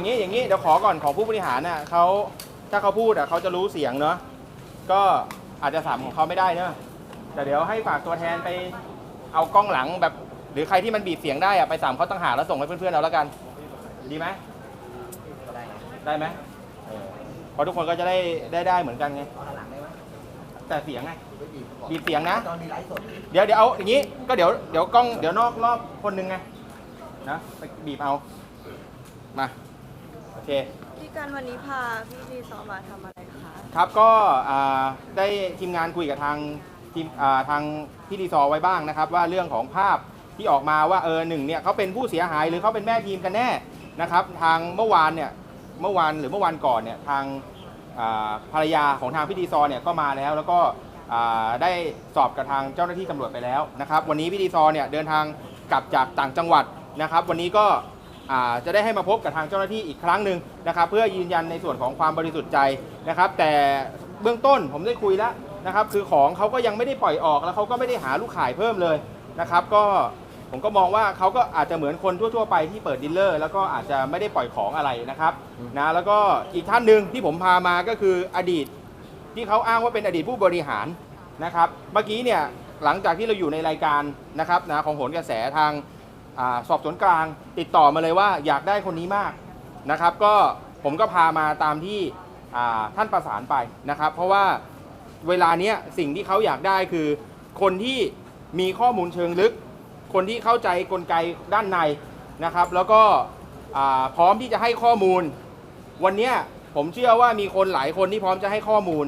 อย่างนี้อย่างนี้เดี๋ยวขอก่อนของผู้บริหารน่ะเขาถ้าเขาพูดอะเขาจะรู้เสียงเนาะก็อาจจะสามของเขาไม่ได้เนอะแต่เดี๋ยวให้ฝากตัวแทนไปเอากล้องหลังแบบ หรือใครที่มันบีบเสียงได้อะไปสามเขาตั้งหากแล้วส่งให้เพื่อนๆเอาแล้วกัน ดีไหมได้ไหมเออเพราะทุกคนก็จะได้ได้ได้เหมือนกันไงแต่เสียงไงบีบเสียงนะ ตอนมีไลฟ์สดเดี๋ยวเดี๋ยวเอาอย่างนี้ก็เดี๋ยวเดี๋ยวกล้องเดี๋ยวนอกรอบคนหนึ่งไงนะไปบีบเอามา เคพี่กันวันนี้พาพี่ดีซอมาทำอะไรคะครับก็อ่าได้ทีมงานคุยกับทางทีมอ่าทางพี่ดีซอไว้บ้างนะครับ ว่าเรื่องของภาพที่ออกมาว่าเออหนึ่งเนี่ยเขาเป็นผู้เสียหายหรือเขาเป็นแม่ทีมกันแน่นะครับ ทางเมื่อวานเนี่ยเมื่อวานหรือเมื่อวานก่อนเนี่ยทางอ่าภรรยาของทางพี่ดีซอเนี่ยก็มาแล้ว แล้วก็อ่าได้สอบกับทางเจ้าหน้าที่ตำรวจไปแล้วนะครับ วันนี้พี่ดีซอเนี่ยเดินทางกลับจากต่างจังหวัดนะครับ วันนี้ก็อ่า จะได้ให้มาพบกับทางเจ้าหน้าที่อีกครั้งหนึ่งนะครับเพื่อยืนยันในส่วนของความบริสุทธิ์ใจนะครับ แต่เบื้องต้นผมได้คุยแล้วนะครับ คือของเขาก็ยังไม่ได้ปล่อยออกแล้วเขาก็ไม่ได้หาลูกขายเพิ่มเลยนะครับ ก็ผมก็มองว่าเขาก็อาจจะเหมือนคนทั่วๆไปที่เปิดดีลเลอร์แล้วก็อาจจะไม่ได้ปล่อยของอะไรนะครับนะแล้วก็อีกท่านหนึ่งที่ผมพามาก็คืออดีตที่เขาอ้างว่าเป็นอดีตผู้บริหารนะครับ เมื่อกี้เนี่ยหลังจากที่เราอยู่ในรายการนะครับนะของโหนกระแสทาง อาสอบสวนกลางติดต่อมาเลยว่าอยากได้คนนี้มากนะครับ ก็ผมก็พามาตามที่อ่าท่านประสานไปนะครับ เพราะว่าเวลาเนี้ยสิ่งที่เขาอยากได้คือ คนที่มีข้อมูลเชิงลึก คนที่เข้าใจกลไกด้านในนะครับ แล้วก็อ่าพร้อมที่จะให้ข้อมูล วันเนี้ยผมเชื่อว่ามีคนหลายคนที่พร้อมจะให้ข้อมูล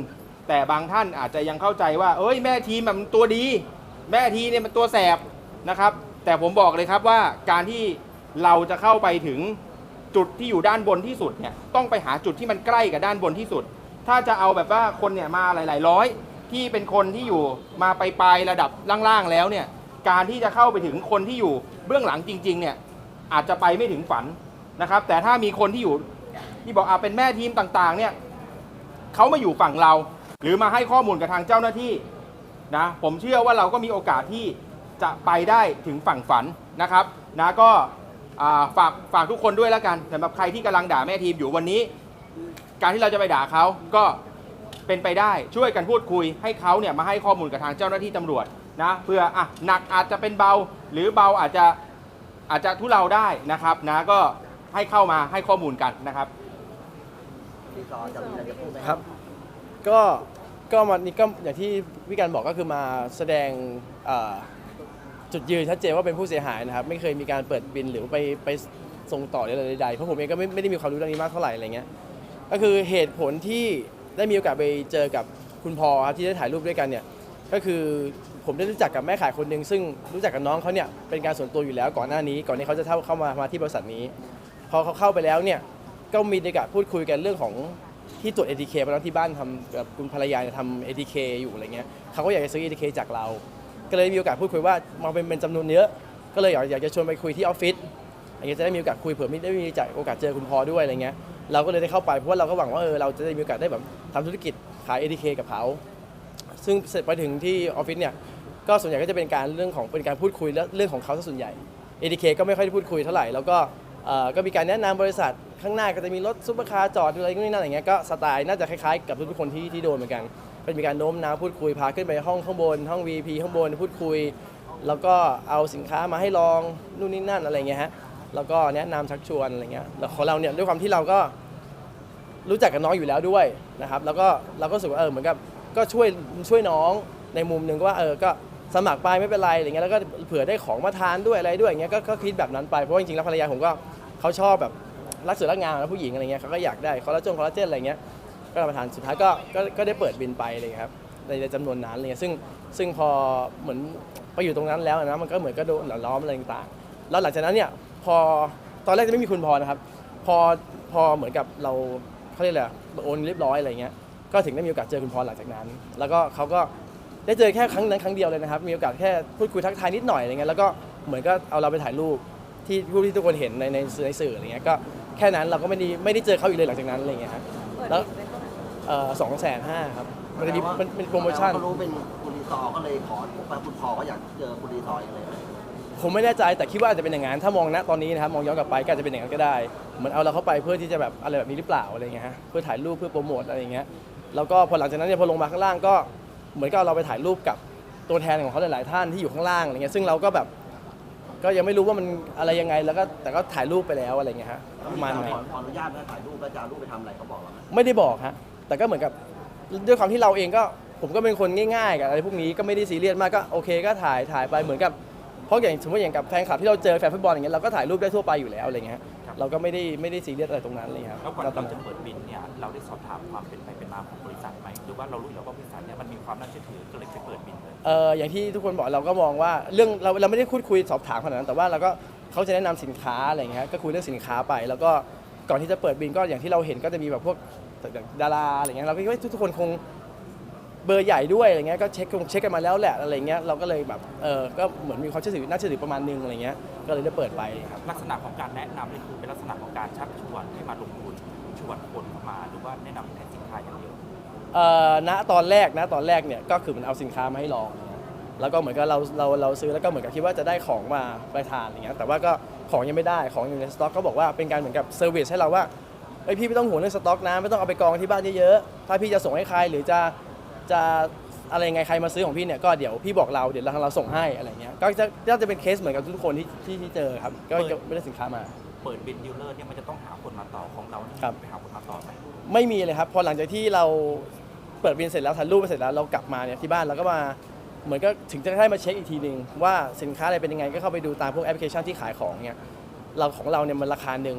แต่บางท่านอาจจะยังเข้าใจว่า เอ้ยแม่ทีมมันตัวดี แม่ทีเนี่ยมันตัวแสบนะครับ แต่ผมบอกเลยครับว่าการที่เราจะเข้าไปถึงจุดที่อยู่ด้านบนที่สุดเนี่ยต้องไปหาจุดที่มันใกล้กับด้านบนที่สุด ถ้าจะเอาแบบว่าคนเนี่ยมาหลาย ๆ ร้อย ที่เป็นคนที่อยู่มาไปลายระดับล่าง ๆ แล้วเนี่ยการที่จะเข้าไปถึงคนที่อยู่เบื้องหลังจริง ๆ เนี่ยอาจจะไปไม่ถึงฝันนะครับ แต่ถ้ามีคนที่อยู่ที่บอกอาเป็นแม่ทีมต่างๆ เนี่ยเขามาอยู่ฝั่งเรา หรือมาให้ข้อมูลกับทางเจ้าหน้าที่นะผมเชื่อว่าเราก็มีโอกาสที่ จะไปได้ถึงฝั่งฝันนะครับนะก็ฝากฝากทุกคนด้วยแล้วกันสำหรับใครที่กำลังด่าแม่ทีมอยู่วันนี้ การที่เราจะไปด่าเขาก็เป็นไปได้ช่วยกันพูดคุยให้เขาเนี่ยมาให้ข้อมูลกับทางเจ้าหน้าที่ตำรวจนะเพื่ออะหนักอาจจะเป็นเบา หรือเบาอาจจะอาจจะทุเลาได้นะครับนะก็ให้เข้ามาให้ข้อมูลกันนะครับพี่ซอจะมีอะไรจะพูดไหมครับ ก็ก็วันนี้ก็อย่างที่วิการบอกก็คือมาแสดงอ จุดยืนชัดเจนว่าเป็นผู้เสียหายนะครับ ไม่เคยมีการเปิดบินหรือไปไปส่งต่ออะไรใดๆเพราะผมเองก็ไม่ไม่ได้มีความรู้เรื่องนี้มากเท่าไหร่อะไรเงี้ยก็คือเหตุผลที่ได้มีโอกาสไปเจอกับคุณพอครับที่ได้ถ่ายรูปด้วยกันเนี่ยก็คือผมได้รู้จักกับแม่ขายคนหนึ่งซึ่งรู้จักกับน้องเขาเนี่ยเป็นการส่วนตัวอยู่แล้วก่อนหน้านี้ ก่อนที่เขาจะเข้าเข้ามามาที่บริษัทนี้ พอเขาเข้าไปแล้วเนี่ยก็มีโอกาสพูดคุยกันเรื่องของที่ตรวจ ATK เพราะว่าที่บ้านทำกับคุณภรรยาเนี่ยทำ ATK อยู่อะไรเงี้ยเขาก็อยากจะซื้อ ATK จากเรา ก็เลยมีโอกาสพูดคุยว่ามาเป็นเป็นจำนวนเยอะ ก็เลยอยากอยากจะชวนไปคุยที่ออฟฟิศอยางเงี้ยจะได้มีโอกาสคุยเผื่อไม่ได้มีจากโอกาสเจอคุณพอด้วยอะไรเงี้ยเราก็เลยได้เข้าไปเพราะว่าเราก็หวังว่าเออเราจะได้มีโอกาสได้แบบทำธุรกิจขาย ATK กับเขาซึ่งเสร็จไปถึงที่ออฟฟิศเนี่ยก็ส่วนใหญ่ก็จะเป็นการเรื่องของเป็นการพูดคุยและเรื่องของเขาซะส่วนใหญ่ ATK ก็ไม่ค่อยได้พูดคุยเท่าไหร่แล้วก็เออก็มีการแนะนำบริษัทข้างหน้าก็จะมีรถซุปเปอร์คาร์จอดอะไรนู่นนี่นั่นอย่างเงี้ยก็สไตล์น่าจะคล้ายๆกับทุกๆคนที่ที่โดนเหมือนกัน เป็นมีการโน้มน้าวพูดคุยพาขึ้นไปห้องข้างบน ห้อง VP ข้างบนพูดคุย แล้วก็เอาสินค้ามาให้ลองนู่นนี่นั่นอะไรเงี้ยฮะแล้วก็แนะนำชักชวนอะไรเงี้ยแล้วของเราเนี่ยด้วยความที่เราก็รู้จักกับน้องอยู่แล้วด้วยนะครับ แล้วก็เราก็รู้สึกว่าเออเหมือนกับก็ช่วยช่วยน้องในมุมหนึ่งก็ว่าเออก็สมัครไปไม่เป็นไรอะไรเงี้ยแล้วก็เผื่อได้ของมาทานด้วยอะไรด้วยอย่างเงี้ยก็คิดแบบนั้นไปเพราะว่าจริงๆแล้วภรรยาผมก็เขาชอบแบบรักสวยรักงามแล้วผู้หญิงอะไรเงี้ยเขาก็อยากได้คอลลาจงคอลลาเจนอะไรเงี้ย ก็รับประทานสุดท้ายก็ก็ก็ได้เปิดบินไปเลยครับในในจำนวนนั้นอะไรเงี้ยซึ่งซึ่งพอเหมือนไปอยู่ตรงนั้นแล้วนะมันก็เหมือนก็โดนหล่อล้อมอะไรต่างๆแล้วหลังจากนั้นเนี่ยพอตอนแรกจะไม่มีคุณพอนะครับ พอพอเหมือนกับเราเขาเรียกอะไรอะโอนเรียบร้อยอะไรเงี้ยก็ถึงได้มีโอกาสเจอคุณพรหลังจากนั้น แล้วก็เขาก็ได้เจอแค่ครั้งนั้นครั้งเดียวเลยนะครับ มีโอกาสแค่พูดคุยทักทายนิดหน่อยอะไรเงี้ยแล้วก็เหมือนก็เอาเราไปถ่ายรูปที่รูปที่ทุกคนเห็นในในสื่อในสื่ออะไรเงี้ยก็แค่นั้นเราก็ไม่ได้ไม่ได้เจอเขาอีกเลยหลังจากนั้นอะไรเงี้ยครับ เปิดแล้ว บินไป สองแสนห้าครับมันจะมีมันเป็นโปรโมชั่น เขารู้เป็นคุณรีซอร์ก็เลยขอพวกคุณพอก็อยากเจอคุณรีซอร์เลยผผมไม่แน่ใจแต่คิดว่าอาจจะเป็นอย่างนั้นถ้ามองณตอนนี้นะครับมองย้อนกลับไปก็อาจจะเป็นอย่างนั้นก็ได้เหมือนเอาเราเข้าไปเพื่อที่จะแบบอะไรแบบนี้หรือเปล่าอะไรเงี้ยฮะเพื่อถ่ายรูปเพื่อโปรโมทอะไรอย่างเงี้ยแล้วก็พอหลังจากนั้นเนี่ยพอลงมาข้างล่างก็เหมือนกับเราไปถ่ายรูปกับตัวแทนของเขาหลาย ๆ ท่านที่อยู่ข้างล่างอะไรเงี้ยซึ่งเราก็แบบก็ยังไม่รู้ว่ามันอะไรยังไงแล้วก็แต่ก็ถ่ายรูปไปแล้วอะไรเงี้ยฮะประมาณนั้นขอขออนุญาตนะถ่ายรูปแล้วจะเอารูปไปทำอะไรเขาบอกเราไหมไม่ได้บอกฮะ แต่ก็เหมือนกับด้วยความที่เราเองก็ผมก็เป็นคนง่ายๆกับอะไรพวกนี้ก็ไม่ได้ซีเรียสมากก็โอเคก็ถ่ายถ่ายไปเหมือนกับเพราะอย่างสมมติอย่างกับแฟนคลับที่เราเจอแฟนฟุตบอลอย่างเงี้ยเราก็ถ่ายรูปได้ทั่วไปอยู่แล้วอะไรเงี้ยเราก็ไม่ได้ไม่ได้ซีเรียสอะไรตรงนั้นเลยครับแล้วก่อนเราเราทำจะเปิดบินเนี่ยเราได้สอบถามความเป็นไปเป็นมาของบริษัทไหมหรือว่าเรารู้อยู่แล้วว่าบริษัทเนี่ยมันมีความน่าเชื่อถือก็เลยไปเปิดบินเลยเอออย่างที่ทุกคนบอกเราก็มองว่าเรื่องเราเราไม่ได้พูดคุยสอบถามขนาดนั้น แต่ว่าเราก็เขาจะแนะนำสินค้าอะไรเงี้ยก็คุยเรื่องสินค้าไปแล้วก็ก่อนที่จะเปิดบินก็อย่างที่เราเห็นก็จะมีแบบพวก ดาราอะไรเงี้ยเราก็คิดว่าทุกๆคนคงเบอร์ใหญ่ด้วยอะไรเงี้ยก็เช็คคงเช็คกันมาแล้วแหละอะไรเงี้ยเราก็เลยแบบเออก็เหมือนมีความเชื่อถือน่าเชื่อถือประมาณนึงอะไรเงี้ยก็เลยได้เปิดไปครับลักษณะของการแนะนำนี่คือเป็นลักษณะของการชักชวนให้มาลงทุนชวนคนเข้ามาหรือว่าแนะนำให้สินค้าอย่างเดียวเอ่อณตอนแรกนะตอนแรกเนี่ยก็คือมันเอาสินค้ามาให้ลอง แล้วก็เหมือนกับเราเราเราซื้อแล้วก็เหมือนกับคิดว่าจะได้ของมาไปทานอย่างเงี้ยแต่ว่าก็ของยังไม่ได้ของอยู่ในสต็อกเขาบอกว่าเป็นการเหมือนกับเซอร์วิสให้เราว่า เอ้ยพี่ไม่ต้องห่วงเรื่องสต็อกนะไม่ต้องเอาไปกองที่บ้านเยอะๆถ้าพี่จะส่งให้ใครหรือจะจะอะไรยังไงใครมาซื้อของพี่เนี่ยก็เดี๋ยวพี่บอกเราเดี๋ยวเราเราส่งให้อะไรเงี้ยก็จะก็จะเป็นเคสเหมือนกับทุกคนที่ที่ที่เจอครับก็จะไม่ได้สินค้ามา เปิดบินดีลเลอร์เนี่ยมันจะต้องหาคนมาต่อของเรานี่ครับ ไปหาคนมาต่อไหมไม่มีเลยครับพอหลังจากที่เราเปิดบินเสร็จแล้วถ่ายรูปไปเสร็จแล้วเรากลับมาเนี่ยที่บ้านเราก็มาเหมือนก็ถึงจะได้มาเช็คอีกทีหนึ่งว่าสินค้าอะไรเป็นยังไงก็เข้าไปดูตามพวกแอปพลิเคชันที่ขายของเนี่ยเราของเราเนี่ยมันราคาหนึ่ง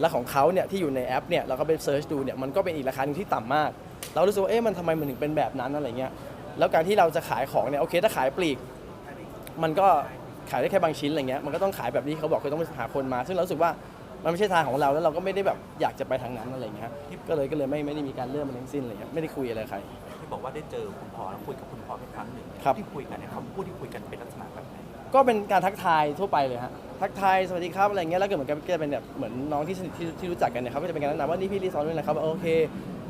แล้วของเขาเนี่ยที่อยู่ในแอปเนี่ยเราก็ไปเซิร์ชดูเนี่ยมันก็เป็นอีกราคาหนึ่งที่ต่ำมาก เรารู้สึกว่าเอ๊ะมันทำไมมันถึงเป็นแบบนั้นอะไรเงี้ยแล้วการที่เราจะขายของเนี่ยโอเคถ้าขายปลีก มันก็ขายได้แค่บางชิ้นอะไรเงี้ยมันก็ต้องขายแบบนี้เขาบอกคือต้องไปหาคนมา ซึ่งเรารู้สึกว่ามันไม่ใช่ทางของเราแล้วเราก็ไม่ได้แบบอยากจะไปทางนั้นอะไรเงี้ยก็เลยก็เลยไม่ไม่ได้มีการเลื่อมันทั้งสิ้นอะไรเงี้ยไม่ได้คุยอะไรใคร ที่บอกว่าได้เจอคุณพ่อแล้วคุยกับคุณพ่อเป็นครั้งหนึ่งเนี่ยครับ ที่คุยกันเนี่ยคำพูดที่คุยกันเป็นลักษณะแบบไหน ก็เป็นการทักทายทั่วไปเลยฮะ ทักทายสวัสดีครับอะไรเงี้ยแล้วก็เหมือนกับก็จะเป็นแบบเหมือนน้องที่สนิทที่ที่รู้จักกันเนี่ยเขาก็จะเป็นการแนะนำว่านี่พี่รีซอร์นี่นะครับโอเค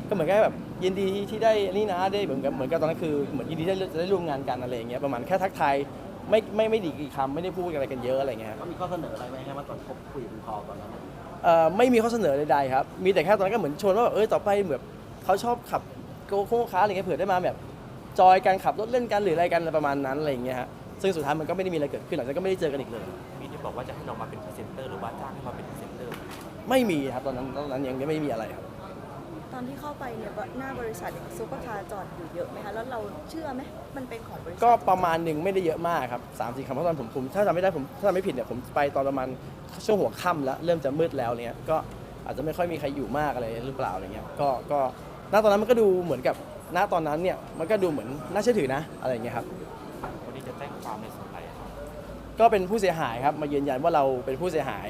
ก็เหมือนกับแบบยินดีที่ได้นี่นะได้เหมือนกับเหมือนกับตอนนั้นคือเหมือนยินดีที่จะได้ร่วมงานกันอะไรเงี้ยประมาณแค่ทักทายไม่ไม่ไม่ดีกี่คำไม่ได้พูดอะไรกันเยอะอะไรเงี้ยเขามีข้อเสนออะไรไหมครับว่าตอนคบคุยกับคุณพอตอนนั้นเอ่อไม่มีข้อเสนอใดๆครับ มีแต่แค่ตอนนั้นก็เหมือนชวนว่าแบบเออต่อไปแบบเขาชอบขับโกโก้คาร์อะไรเงี้ยเผื่อได้มาแบบจอยการขับรถเล่นกันหรืออะไรกันอะไรประมาณนั้นอะไรอย่างเงี้ยฮะซึ่งสุดท้ายมันก็ไม่ได้มีอะไรเกิดขึ้นหลังจากนั้นก็ไม่ได้เจอกันอีกเลย มี ที่บอกว่าจะให้เรามาเป็นพรีเซนเตอร์หรือว่าจ้างให้มาเป็นพรีเซนเตอร์ไม่มีครับตอนนั้นตอนนั้นยังไม่มีอะไรครับ ตอนที่เข้าไปเนี่ยหน้าบริษัทซุปเปอร์คาร์จอดอยู่เยอะไหมคะแล้วเราเชื่อไหมมันเป็นของบริษัทก็ประมาณหนึ่งไม่ได้เยอะมากครับสามสี่คำเพราะตอนผมผมถ้าจำไม่ได้ผมถ้าจำไม่ผิดเนี่ยผมไปตอนประมาณช่วงหัวค่ำแล้วเริ่มจะมืดแล้วเนี่ยก็อาจจะไม่ค่อยมีใครอยู่มากอะไรหรือเปล่าอะไรเงี้ยก็ก็ณตอนนั้นมันก็ดูเหมือนกับณตอนนั้นเนี่ยมันก็ดูเหมือนน่าเชื่อถือนะอะไรอย่างเงี้ยครับวันนี้จะแจ้งความในส่วนไหนครับ ก็เป็นผู้เสียหายครับมายืนยันว่าเราเป็นผู้เสียหาย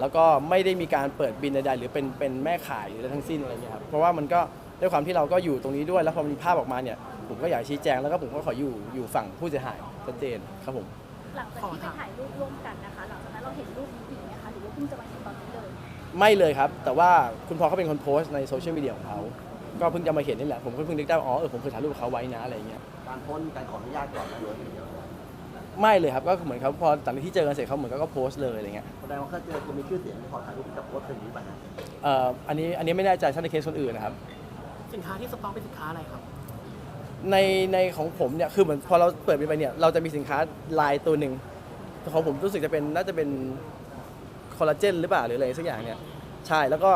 แล้วก็ไม่ได้มีการเปิดบินใดๆหรือเป็นเป็นแม่ขายหรืออะไรทั้งสิ้นอะไรเงี้ยครับเพราะว่ามันก็ด้วยความที่เราก็อยู่ตรงนี้ด้วย แล้วพอมีภาพออกมาเนี่ยผมก็อยากชี้แจงแล้วก็ผมก็ขออยู่อยู่ฝั่งผู้เสียหายชัดเจนครับผมหลังจากที่ไปถ่ายรูปร่วมกันนะคะหลังจากนั้นเราเห็นรูปนี้อีกไหมคะหรือว่าเพิ่งจะมาเห็นตอนนี้เลยไม่เลยครับ แต่ว่าคุณพ่อเขาเป็นคนโพสต์ในโซเชียลมีเดียของเขาก็เพิ่งจะมาเห็นนี่แหละผมก็เพิ่งนึกได้ว่าอ๋อเออผมเคยถ่ายรูปกับเขาไว้นะอะไรเงี้ยการพ้นการขออนุญาตก่อนนะหรือว่าอย่างเดียว ไม่เลยครับก็เหมือนเขาพอจากที่เจอกันเสร็จเขาเหมือนกับก็โพสต์เลยอะไรเงี้ยแสดงว่าเขาเจอคนมีชื่อเสียงขอถ่ายรูปกับโพสต์อย่างนี้ป่ะฮะเอ่ออันนี้อันนี้ไม่แน่ใจถ้าในเคสคนอื่นนะครับ สินค้าที่สต็อกเป็นสินค้าอะไรครับ ในในของผมเนี่ยคือเหมือนพอเราเปิดไปเนี่ยเราจะมีสินค้าลายตัวหนึ่งของผมรู้สึกจะเป็นน่าจะเป็นคอลลาเจนหรือเปล่าหรืออะไรสักอย่างเนี่ยใช่แล้วก็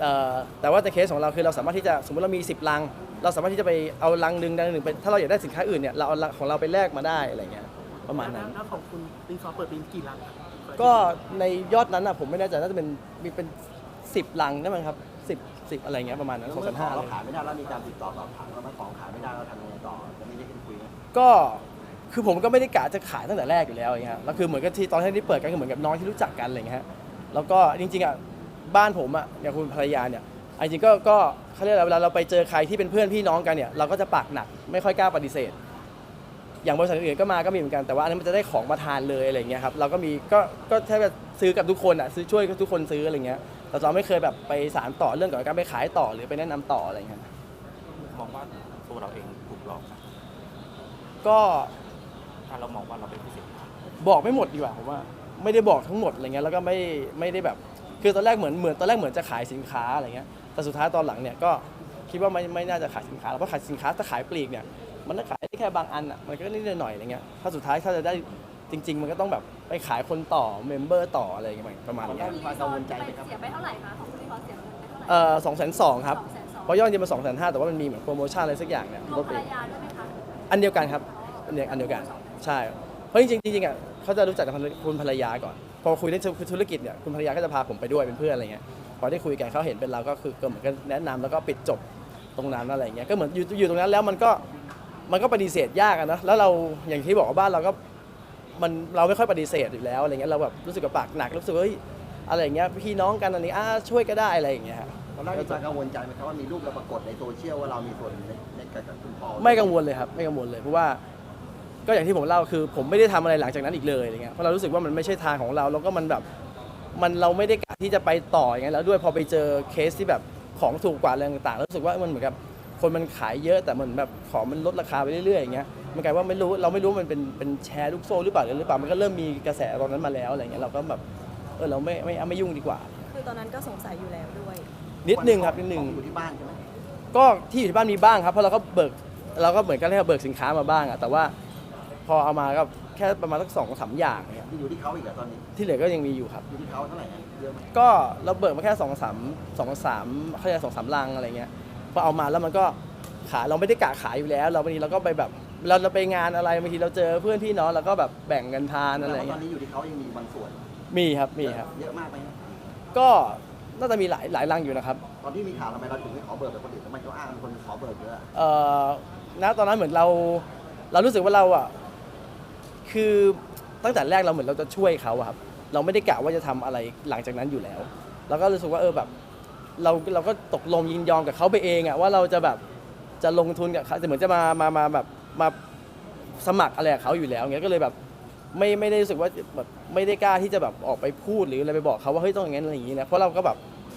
เอ่อแต่ว่าในเคสของเราคือเราสามารถที่จะสมมติเรามี 10 ลัง เราสามารถที่จะไปเอาลังหนึ่งลังหนึ่งไปถ้าเราอยากได้สินค้าอื่นเนี่ยเราเอาลังของเราไปแลกมาได้อะไรเงี้ย ประมาณนั้น แล้วของคุณรีซอร์เปิดเป็นกี่รังครับก็ในยอดนั้นอะผมไม่แน่ใจน่าจะเป็นมีเป็น10ลังนั่นมั้งครับ10 10อะไรเงี้ยประมาณนั้นสองเมื่พัอนขห้าองเลเรายขายไม่ได้แล้วมีการติดต่อสอบถามว่าของขายไม่ได้เราทำยังไงต่อจะมีได้คุยคุยไหมก็คือผมก็ไม่ได้กะจะขายตั้งแต่แรกอยู่แล้วอย่างเงี้ยแล้วคือเหมือนกับที่ตอนที่เปิดกันคือเหมือนกับน้องที่รู้จักกันอะไรเงี้ยฮะแล้วก็จริงๆอะบ้านผมอะอย่างคุณภรรยาเนี่ยเอาจริงๆก็ก็เขาเรียกอะไรเวลาเราไปเจอใครที่เป็นเพื่อนพี่น้องกันเนี่ยเราก็จะปากหนักไม่ค่อยกล้าปฏิเสธ อย่างบริษัทอื่นๆก็มาก็มีเหมือนกันแต่ว่าอันนั้นมันจะได้ของมาทานเลยอะไรเงี้ยครับเราก็มีก็ก็แทบจะซื้อกับทุกคนอะซื้อช่วยทุกคนซื้ออะไรเงี้ยแต่เราไม่เคยแบบไปสารต่อเรื่องเกี่ยวกับการไปขายต่อหรือไปแนะนำต่ออะไรเงี้ย มองว่าตัวเราเองถูกหลอกไหมก็ถ้าเรามองว่าเราเป็นผู้เสียหายบอกไม่หมดดีกว่าผมว่าไม่ได้บอกทั้งหมดอะไรเงี้ยแล้วก็ไม่ไม่ได้แบบ คือตอนแรกเหมือนเหมือนตอนแรกเหมือนจะขายสินค้าอะไรเงี้ยแต่สุดท้ายตอนหลังเนี่ยก็คิดว่าไม่ไม่น่าจะขายสินค้าแล้วเพราะขายสินค้าถ้าขายปลีกเนี่ย มันก็ขายได้แค่บางอันอะมันก็นิดหน่อยๆอะไรเงี้ยถ้าสุดท้ายถ้าจะได้จริง ๆ มันก็ต้องแบบไปขายคนต่อเมมเบอร์ต่ออะไรอย่างเงี้ยประมาณมันเนี้ต้อยงมีความกังวลใจไหมครับเสียไปเท่าไหร่คะของคุณรีพอร์ตเสียเงินไปเท่าไหร่เอ่อสองแสนสองครับ200,000เพราะยอดจริงมันสองแสนห้าแต่ว่ามันมีเหมือนโปรโมชั่นอะไรสักอย่างเนี่ยรลวมดภไปรรยาด้วยไหมคะอันเดียวกันครับอันเดียวอันเดียวกันใช่เพราะจริงๆจริงๆอะเขาจะรู้จักกับคุณภรรยาก่อน พอคุยเรื่องธุรกิจเนี่ยคุณภรรยาก็จะพาผมไปด้วยเป็นเพื่อนอะไรเงี้ยพอได้คุยกันเขาเห็นเป็นเราก็คือก็เหมือนกันแนะนำแล้วก็ปิดจบตรงนั้นอะไรเงี้ยก็เหมือนอยู่อยู่ตรงนั้นแล้วมันก็ มันก็ปฏิเสธยากอะนะแล้วเราอย่างที่บอกว่าบ้านเราก็มันเราไม่ค่อยปฏิเสธอยู่แล้วอะไรเงี้ยเราแบบรู้สึกกับปากหนักรู้สึกว่าเฮ้ยอะไรอย่างเงี้ยพี่น้องกันอันนี้อ่าช่วยก็ได้อะไรอย่างเงี้ยฮะ ตอนแรกมีความกังวลใจไหมครับว่ามีรูปเราปรากฏในโซเชียลว่าเรามีส่วนในในการกับคุณปอไม่กังวลเลยครับไม่กังวลเลยเพราะว่าก็อย่างที่ผมเล่าคือ ผมไม่ได้ทำอะไรหลังจากนั้นอีกเลยอะไรเงี้ยเพราะเรารู้สึกว่ามันไม่ใช่ทางของเราแล้วก็มันแบบมันเราไม่ได้กะที่จะไปต่ออย่างเงี้ยแล้วด้วยพอไปเจอเคสที่แบบของถูกกว่าอะไรต่างๆแล้วรู้สึกว่ามันเหมือนกับ คนมันขายเยอะแต่เหมือนแบบของมันลดราคาไปเรื่อยๆอย่างเงี้ยมันกลายว่าไม่รู้เราไม่รู้มันเป็นเป็นแชร์ลูกโซ่หรือเปล่าหรือเปล่ามันก็เริ่มมีกระแสตอนนั้นมาแล้วอะไรเงี้ยเราก็แบบเออเราไม่ไม่ไม่ยุ่งดีกว่า คือตอนนั้นก็สงสัยอยู่แล้วด้วย นิดนึงครับนิดนึงอยู่ที่บ้านใช่ไหมก็ที่อยู่ที่บ้านมีบ้างครับเพราะเราก็เบิกเราก็เหมือนกันให้เราเบิกสินค้ามาบ้างอะแต่ว่าพอเอามาก็แค่ประมาณสักสองสามอย่างเนี่ยที่อยู่ที่เขาอีกเหรอตอนนี้ที่เหลือก็ยังมีอยู่ครับอยู่ที่เขาเท่าไหร่อะเยอะไหมก็เราเบิกมาแค่สองสามสองสามเขาเรียกสองสามลังอะไรเงี้ยพ อเอามาแล้วมันก็ขายเราไม่ได้กะขายอยู่แล้ว เราบางทีเราก็ไปแบบเราเราไปงานอะไรบางทีเราเจอเพื่อนพี่น้องเราก็แบบแบ่งกันทานอะไรแล้วตอเงี้นยนี้อยู่ที่เขายังมีบางส่วนมีครับมีครับ เยอะมากไหมครับก็น่าจะมีหลายหลายลังอยู่นะครับ ตอนที่มีข่าวทำไมเราถึงไม่ขอเบิกแบบคนอื่นทำไมเขาอ้างมีคนขอเบิกเยอะเอ่อณตอนนั้นเหมือนเราเรารู้สึกว่าเราอะคือตั้งแต่แรกเราเหมือนเราจะช่วยเขาอะครับ เราไม่ได้กะว่าจะทำอะไรหลังจากนั้นอยู่แล้ว เราก็รู้สึกว่าเออแบบ เราเราก็ตกลงยินยอมกับเขาไปเองอะว่าเราจะแบบจะลงทุนกับเขาจะเหมือนจะมามามาแบบมาสมัครอะไรกับเขาอยู่แล้วเงี้ยก็เลยแบบไม่ไม่ได้รู้สึกว่าแบบไม่ได้กล้าที่จะแบบออกไปพูดหรืออะไรไปบอกเขาว่าเฮ้ยต้องอย่างนั้นอะไรอย่างนี้นะเพราะเราก็แบบ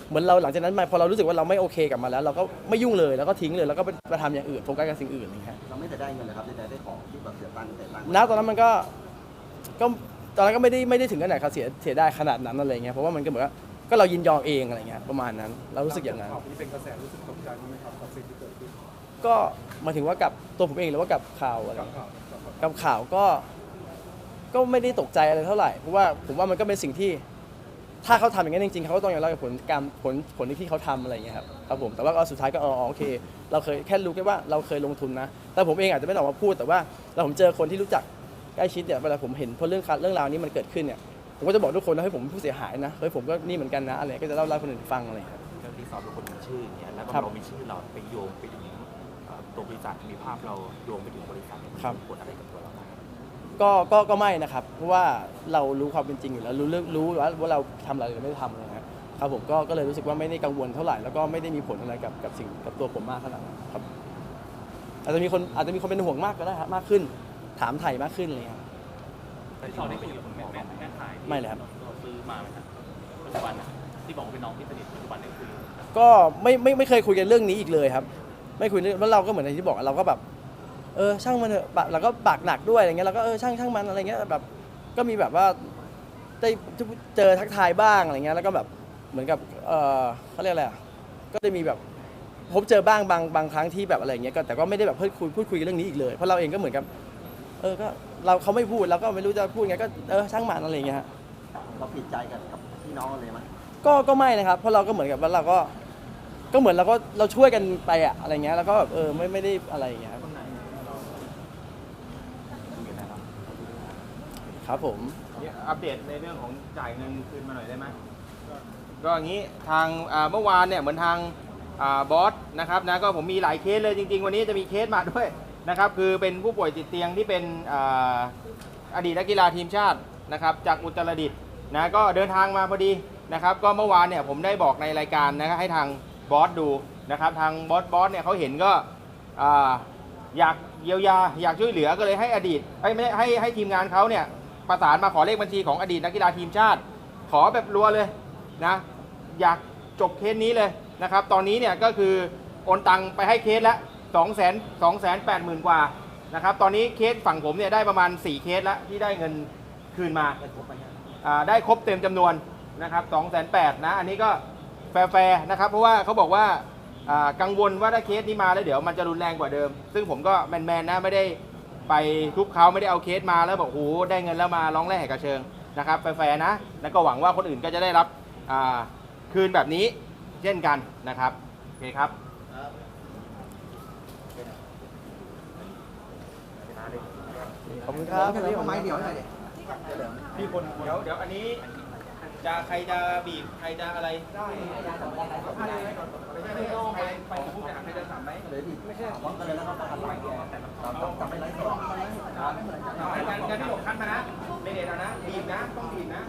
เหมือนเราหลังจากนั้นมาพอเรารู้สึกว่าเราไม่โอเคกับมันแล้ว เราก็ไม่ยุ่งเลยแล้วก็ทิ้งเลยแล้วก็ไปไปทำอย่างอื่นโฟกัสกับสิ่งอื่นอะไรอย่างเงี้ยเราไม่แต่ได้เงินเลยครับแต่ได้ของที่แบบเสียตังค์เสียตังค์ณตอนนั้นมันก็ก็ตอนนั้นก็ไม่ได้ไม่ได้ถึงขนาดเขาเสียเสียได้ขนาดนั้นอะไรเงี้ยเพราะว่ามันก็เหมือนว่า ก็เรายินยอมเองอะไรเงี้ยประมาณนั้น เรารู้สึกอย่างนั้นนี้เป็นกระแสรู้สึกตกใจไหมครับกับสิ่งที่เกิดขึ้นก็หมายถึงว่ากับตัวผมเองหรือว่ากับข่าวอะไร กับข่าวกับข่าวกับข่าวก็ก็ไม่ได้ตกใจอะไรเท่าไหร่เพราะว่าผมว่ามันก็เป็นสิ่งที่ ถ้าเขาทำอย่างนั้นจริงๆเขาก็ต้องยอมรับกับผลกรรมผลผลที่เขาทำอะไรอย่างเงี้ยครับครับผมแต่ว่าก็สุดท้ายก็อ๋อโอเค เราเคยแค่รู้แค่ว่าเราเคยลงทุนนะ แต่ผมเองอาจจะไม่ได้ออกมาพูดแต่ว่าเราผมเจอคนที่รู้จักใกล้ชิดเนี่ยเวลาผมเห็นพอเรื่องเรื่องราวนี้มันเกิดขึ้นเนี่ย ผมก็จะบอกทุกคนว่าเฮ้ยผมเป็นผู้เสียหายนะเฮ้ยผมก็นี่เหมือนกันนะอะไรก็จะเล่าเล่าให้คนอื่นฟังอะไรอย่างเงี้ยเรื่องที่สอบเป็นคนมีชื่ออย่างเงี้ยแล้วก็ครับเรามีชื่อเราไปโยงไปถึงเอ่อตัวบริษัทมีภาพเราโยงไปถึงบริษัทเนี่ยมันครับมีผลอะไรกับตัวเราบ้างก็ก็ก็ไม่นะครับ เพราะว่าเรารู้ความเป็นจริงอยู่แล้วรู้เรื่องรู้ว่าว่าเราทำอะไรหรือไม่ได้ทำอะไรนะครับครับผมก็ก็เลยรู้สึกว่าไม่ได้กังวลเท่าไหร่แล้วก็ไม่ได้มีผลอะไรกับกับสิ่งกับตัวผมมากขนาดนั้นครับอาจจะมีคนอาจจะมีคนเป็นห่วงมากก็ได้ครับมากขึ้น ถามไถ่มากขึ้นอะไรอย่างเงี้ย ที่เขาได้คุยกับคุณแม่แม่แม่ขายไม่เลยครับ เราซื้อมาไหมครับปัจจุบันนะที่บอกว่าเป็นน้องที่สนิทปัจจุบันได้คุยก็ไม่ไม่ไม่เคยคุยกันเรื่องนี้อีกเลยครับ ไม่คุยเรื่องแล้วเราก็เหมือนอย่างที่บอกเราก็แบบ เออช่างมันเถอะแบบเราก็ปากหนักด้วยอะไรเงี้ยเราก็เออช่างช่างมันอะไรเงี้ยแบบ ก็มีแบบว่าได้เจอทักทายบ้างอะไรเงี้ยแล้วก็แบบเหมือนกับเออเขาเรียกอะไรอะก็ได้มีแบบพบเจอบ้างบางบางครั้งที่แบบอะไรเงี้ยก็แต่ก็ไม่ได้แบบพูดคุยพูดคุยกันเรื่องนี้อีกเลยเพราะเราเองก็เหมือนกับ เออก็เราเขาไม่พูดเราก็ไม่รู้จะพูดไงก็เออช่างมันอะไรเงี้ยฮะเราผิดใจกันกับพี่น้องเลยไหมก็ก็ไม่นะครับ เพราะเราก็เหมือนกับว่าเราก็ ก็เหมือนเราก็เราช่วยกันไปอะอะไรเงี้ยแล้วก็แบบเออไม่ไม่ได้อะไรอย่างเงี้ยครับครับผม เนี่ยอัปเดตในเรื่องของจ่ายเงินคืนมาหน่อยได้ไหมก็อย่างนี้ทางอ่าเมื่อวานเนี่ยเหมือนทางอ่าบอสนะครับนะก็ผมมีหลายเคสเลยจริง ๆ วันนี้จะมีเคสมาด้วย นะครับคือเป็นผู้ป่วยติดเตียงที่เป็นอดีตนักกีฬาทีมชาตินะครับจากอุตรดิตถ์นะก็เดินทางมาพอดีนะครับ ก็เมื่อวานเนี่ยผมได้บอกในรายการนะครับให้ทางบอสดูนะครับทางบอสบอสเนี่ยเขาเห็นก็อยากเยียวยาอยากช่วยเหลือก็เลยให้อดีตไม่ไม่ให้ให้ทีมงานเขาเนี่ยประสานมาขอเลขบัญชีของอดีตนักกีฬาทีมชาติ ขอแบบรัวเลยนะอยากจบเคสนี้เลยนะครับ ตอนนี้เนี่ยก็คือโอนตังไปให้เคสแล้ว 2แสน0 0 0 2มื่นกว่านะครับ ตอนนี้เคสฝั่งผมเนี่ยได้ประมาณ 4 เคสแล้วที่ได้เงินคืนมาได้ครบเต็มจำนวนนะครับ2 8 0 0 0นะอันนี้ก็แฟร์นะครับ เพราะว่าเขาบอกว่ากังวลว่าถ้าเคสนี้มาแล้วเดี๋ยวมันจะรุนแรงกว่าเดิม ซึ่งผมก็แมนๆนะไม่ได้ไปทุบเขาไม่ได้เอาเคสมาแล้วบอกโหได้เงินแล้วมาร้องแร่แหกกระเชิงนะครับแฟร์นะ แล้วก็หวังว่าคนอื่นก็จะได้รับคืนแบบนี้เช่นกันนะครับ โอเคครับ ขอบคุณครับ ไม้เดี่ยวให้หน่อยดิพี่คนเดี๋ยวเดี๋ยวอันนี้จะใครจะบีบใครจะอะไรได้ไม่ใช่ไม่ต้องไปไปพูดไปหาใครจะถามไหมเดี๋ยวดิไม่ใช่วังกันเลยแล้วก็ตัดไปลฟ์ตัดไปไลฟ์สดครับการการที่หลบคันมานะไม่เด็ดนะบีบนะต้องบีบนะ